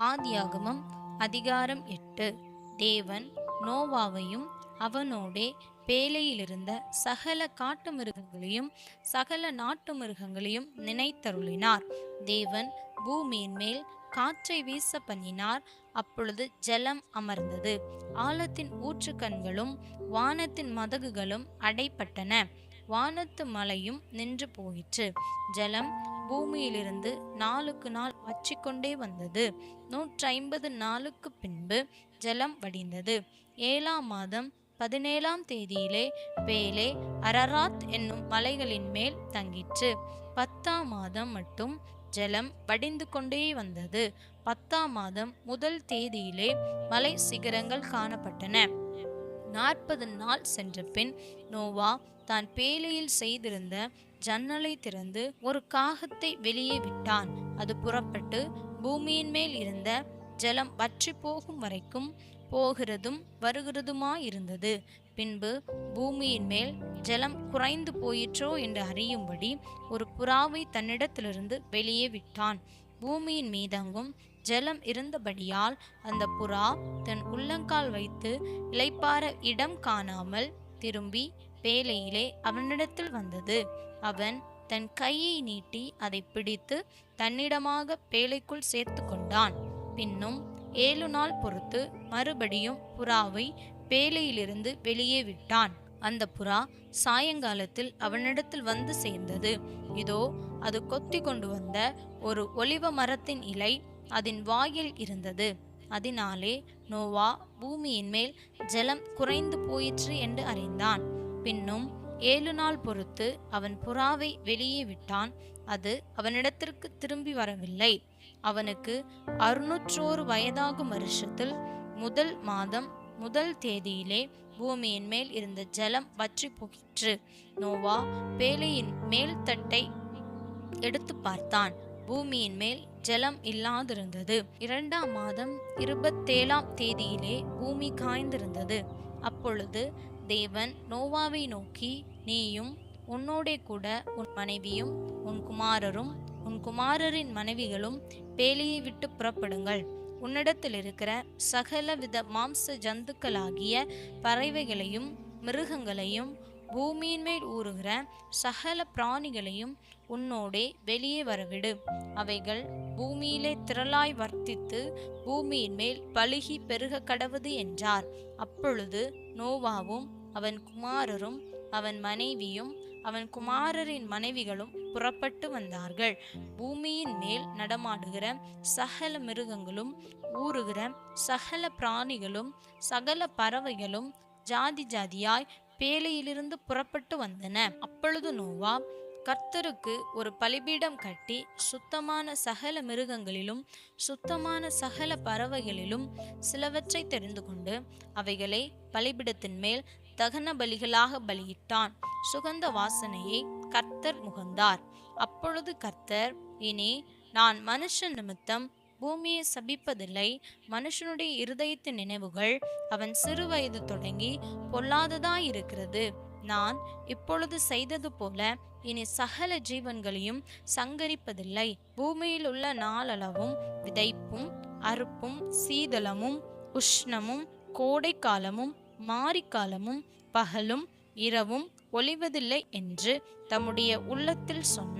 ஆதியாகமம் அதிகாரம் எட்டு. தேவன் நோவாவையும் அவனோடே பேலையிலிருந்த சகல காட்டு மிருகங்களையும் சகல நாட்டு மிருகங்களையும் நினைத்தருளினார். தேவன் பூமியின் மேல் காற்றை வீச பண்ணினார் அப்பொழுது ஜலம் அமர்ந்தது. ஆழத்தின் ஊற்றுக்கண்களும் வானத்தின் மதகுகளும் அடைப்பட்டன. வானத்து மலையும் நின்று போயிற்று. ஜலம் பூமியிலிருந்து நாளுக்கு நாள் வச்சிக்கொண்டே வந்தது. நூற்றி ஐம்பது நாளுக்கு பின்பு ஜலம் வடிந்தது. ஏழாம் மாதம் பதினேழாம் தேதியிலே பேலே அரராத் என்னும் மலைகளின் மேல் தங்கிற்று. பத்தாம் மாதம் மட்டும் ஜலம் வடிந்து கொண்டே வந்தது. பத்தாம் மாதம் முதல் தேதியிலே மலை சிகரங்கள் காணப்பட்டன. நாற்பது நாள் சென்ற பின் நோவா தான் பேலையில் செய்திருந்த ஜன்னலை திறந்து ஒரு காகத்தை வெளியே விட்டான். அது புறப்பட்டு பூமியின் மேல் இருந்த ஜலம் வற்றி போகும் வரைக்கும் போகிறதும் வருகிறதுமாயிருந்தது. பின்பு பூமியின் மேல் ஜலம் குறைந்து போயிற்றோ என்று அறியும்படி ஒரு புறாவை தன்னிடத்திலிருந்து வெளியே விட்டான். பூமியின் மீதங்கும் ஜலம் இருந்தபடியால் அந்த புறா தன் உள்ளங்கால் வைத்து இளைப்பார இடம் காணாமல் திரும்பி பேலையிலே அவனிடத்தில் வந்தது. அவன் தன் கையை நீட்டி அதை பிடித்து தன்னிடமாக பேலைக்குள் சேர்த்து கொண்டான். பின்னும் ஏழு நாள் பொறுத்து மறுபடியும் புறாவை பேலையிலிருந்து வெளியே விட்டான். அந்த புறா சாயங்காலத்தில் அவனிடத்தில் வந்து சேர்ந்தது. இதோ அது கொத்தி கொண்டு வந்த ஒரு ஒலிவ மரத்தின் இலை அதன் வாயில் இருந்தது. அதனாலே நோவா பூமியின் மேல் ஜலம் குறைந்து போயிற்று என்று அறிந்தான். பின்னும் ஏழு நாள் பொறுத்து அவன் புறாவை வெளியே விட்டான். அது அவனிடத்திற்கு திரும்பி வரவில்லை. அவனுக்கு அறுநூற்றோரு வயதாகும் வருஷத்தில் முதல் மாதம் முதல் தேதியிலே பூமியின் மேல் இருந்த ஜலம் வற்றி போகிற்று நோவா பேலையின் மேல் தட்டை எடுத்து பார்த்தான். பூமியின் மேல் ஜலம் இல்லாதிருந்தது. இரண்டாம் மாதம் இருபத்தேழாம் தேதியிலே பூமி காய்ந்திருந்தது. அப்பொழுது தேவன் நோவாவை நோக்கி நீயும் உன்னோடே கூட உன் மனைவியும் உன் குமாரரும் உன் குமாரரின் மனைவிகளும் பேலியை விட்டு புறப்படுங்கள். உன்னிடத்தில் இருக்கிற சகல வித மாம்ச ஜந்துக்களாகிய பறவைகளையும் மிருகங்களையும் பூமியின் மேல் ஊறுகிற சகல பிராணிகளையும் உன்னோடே வெளியே வரவிடு. அவைகள் பூமியிலே திரளாய் வர்த்தித்து பூமியின் மேல் பழுகி பெருக கடவுது என்றார். அப்பொழுது நோவாவும் அவன் குமாரரும் அவன் மனைவியும் அவன் குமாரரின் மனைவிகளும் புறப்பட்டு வந்தார்கள். பூமியின் மேல் நடமாடுகிற சகல மிருகங்களும் ஊறுகிற சகல பிராணிகளும் சகல பறவைகளும் ஜாதி ஜாதியாய் பேலியிலிருந்து புறப்பட்டு வந்தன. அப்பொழுது நோவா கர்த்தருக்கு ஒரு பலிபீடம் கட்டி சுத்தமான சகல மிருகங்களிலும் சுத்தமான சகல பறவைகளிலும் சிலவற்றை தெரிந்து கொண்டு அவைகளை பலிபீடத்தின் மேல் தகன பலிகளாக பலியிட்டான். சுகந்த வாசனையை கர்த்தர் முகந்தார். அப்பொழுது கர்த்தர் இனி நான் மனுஷன் நிமித்தம் பூமியை சபிப்பதில்லை. மனுஷனுடைய இருதயத்து நினைவுகள் அவன் சிறுவயது தொடங்கி தொடங்கி பொல்லாததாயிருக்கிறது. நான் இப்பொழுது செய்தது போல இனி சகல ஜீவன்களையும் சங்கரிப்பதில்லை. பூமியில் உள்ள நாளளவும் விதைப்பும் அறுப்பும் சீதளமும் உஷ்ணமும் கோடை காலமும் மாரிக்காலமும் பகலும் இரவும் ஒளிவதில்லை என்று தம்முடைய உள்ளத்தில் சொன்னார்.